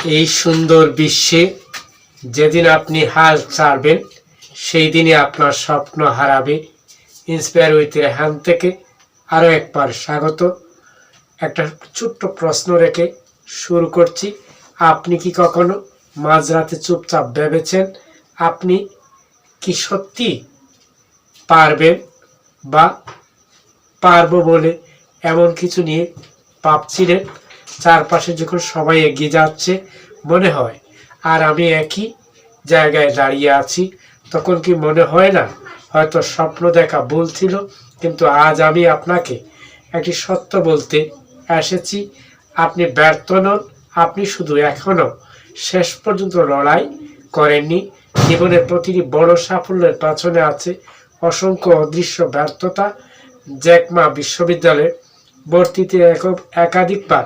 এই সুন্দর বিশ্বে যেদিন আপনি হাল ছাড়বেন সেই দিনে আপনার স্বপ্ন হারাবে। ইন্সপায়ার উইথ রেহান থেকে আরও একবার স্বাগত। একটা ছোট্ট প্রশ্ন রেখে শুরু করছি। আপনি কি কখনো মাঝরাতে চুপচাপ ভেবেছেন আপনি কি সত্যি পারবেন বা পারব বলে এমন কিছু নিয়ে ভাবছিলেন? চারপাশে যখন সবাই এগিয়ে যাচ্ছে, মনে হয়, আর আমি একই জায়গায় দাঁড়িয়ে আছি। তখন কি মনে হয় না? হয়তো স্বপ্ন দেখা ভুল ছিল, কিন্তু আজ আমি আপনাকে একটি সত্য বলতে এসেছি। আপনি ব্যর্থ নন, আপনি শুধু এখনও শেষ পর্যন্ত লড়াই করেননি। জীবনের প্রতিটি বড় সাফল্যের পেছনে আছে অসংখ্য অদৃশ্য ব্যর্থতা। জ্যাকমা বিশ্ববিদ্যালয়ে ভর্তিতে এক- একাধিকবার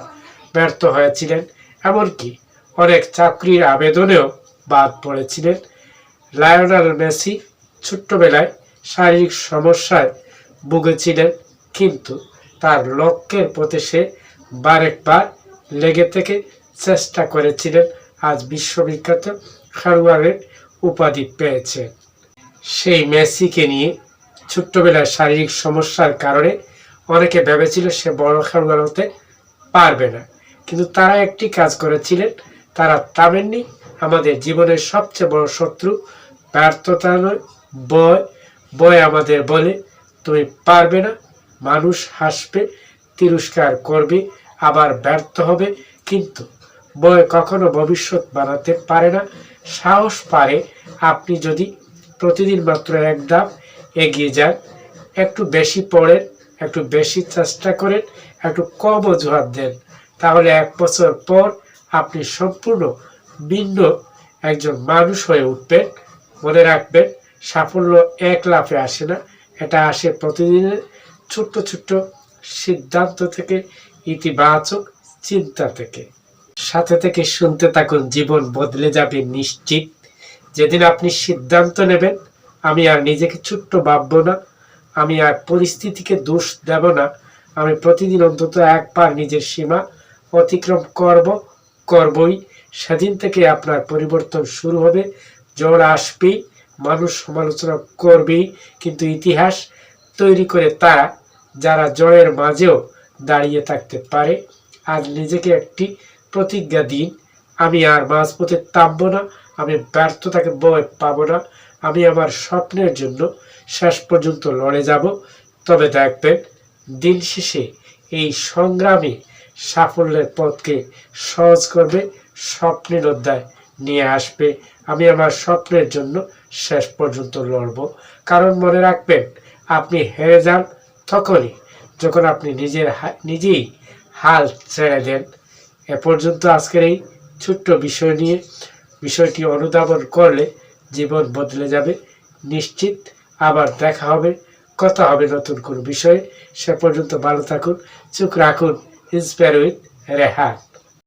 ব্যর্থ হয়েছিলেন। এমনকি অনেক চাকরির আবেদনেও বাদ পড়েছিলেন। লায়নাল মেসি ছোট্টবেলায় শারীরিক সমস্যায় ভুগেছিলেন, কিন্তু তার লক্ষ্যের পথে সে বারেকবার লেগে থেকে চেষ্টা করেছিলেন। আজ বিশ্ববিখ্যাত খেলোয়াড়ের উপাধি পেয়েছেন সেই মেসিকে নিয়ে ছোট্টবেলায় শারীরিক সমস্যার কারণে অনেকে ভেবেছিল সে বড় খেলোয়াড় হতে পারবে না। কিন্তু তারা একটি কাজ করেছিলেন, তারা থামেননি। আমাদের জীবনের সবচেয়ে বড় শত্রু ব্যর্থতা নয় বয় বয় আমাদের বলে, তুমি পারবে না, মানুষ হাসবে, তিরস্কার করবে, আবার ব্যর্থ হবে, কিন্তু বয় কখনো ভবিষ্যৎ বানাতে পারে না। সাহস পারে, আপনি যদি প্রতিদিন মাত্র এক ধাপ এগিয়ে যান, একটু বেশি পড়েন, একটু বেশি চেষ্টা করেন, একটু কম অজুহাত দেন। তাহলে এক বছর পর আপনি সম্পূর্ণ ভিন্ন একজন মানুষ হয়ে উঠবেন। মনে রাখবেন, সাফল্য এক লাফে আসে না। এটা আসে প্রতিদিনের ছোট্ট ছোট্ট সিদ্ধান্ত থেকে, ইতিবাচক চিন্তা থেকে। সাথে থেকে শুনতে থাকুন, জীবন বদলে যাবে নিশ্চিত। যেদিন আপনি সিদ্ধান্ত নেবেন, আমি আর নিজেকে ছোট্ট ভাববো না, আমি আর পরিস্থিতিকে দোষ দেব না। আমি প্রতিদিন অন্তত একবার নিজের সীমা অতিক্রম করব, করবই। সেদিন থেকে আপনার পরিবর্তন শুরু হবে। জ্বর আসবেই, মানুষ সমালোচনা করবেই, কিন্তু ইতিহাস তৈরি করে তারা যারা জয়ের মাঝেও দাঁড়িয়ে থাকতে পারে, আজ নিজেকে একটি প্রতিজ্ঞা দিন। আমি আর মাঝপথে থামবো না, আমি ব্যর্থতাকে ভয় পাবো না। আমি আমার স্বপ্নের জন্য শেষ পর্যন্ত লড়ে যাব। তবে দেখবেন, দিন শেষে এই সংগ্রামে সাফল্যের পথকে সহজ করবে, স্বপ্নের অধ্যায় নিয়ে আসবে। আমি আমার স্বপ্নের জন্য শেষ পর্যন্ত লড়ব। কারণ মনে রাখবেন, আপনি হেরে যান তখনই। যখন আপনি নিজের নিজেই হাল ছেড়ে দেন। এ পর্যন্ত আজকের এই ছোট্ট বিষয় নিয়ে, বিষয়টি অনুধাবন করলে জীবন বদলে যাবে। নিশ্চিত আবার দেখা হবে, কথা হবে নতুন কোনো বিষয়ে। সে পর্যন্ত ভালো থাকুন, চোখ রাখুন। Inspire with Rehan